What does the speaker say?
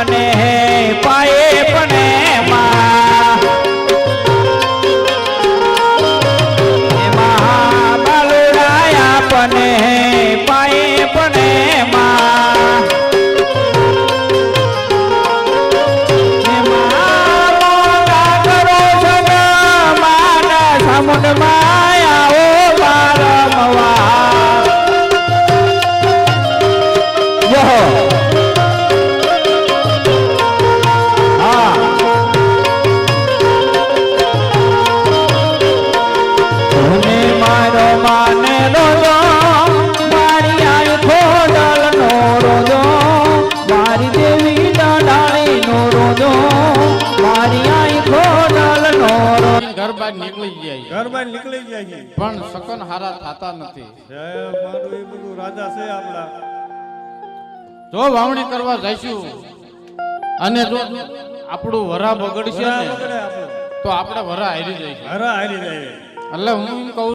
આપને પાયે પણ માં. એમાં બાલુડાય આપને પાયે દેવી દાડાણી નો રોજો મારી આઈ ખોડાલ નો ઘર બહાર નીકળી જાય ઘર બહાર નીકળી જાય પણ સકન હારા થતા નથી. જય મારું એ બધું રાજા છે આપણા. જો વાવણી કરવા જઈશું અને જો આપણું વરા બગડશે. તો આપણે વરા હારી જઈશું. વરા હારી જાય એટલે હું એમ કહું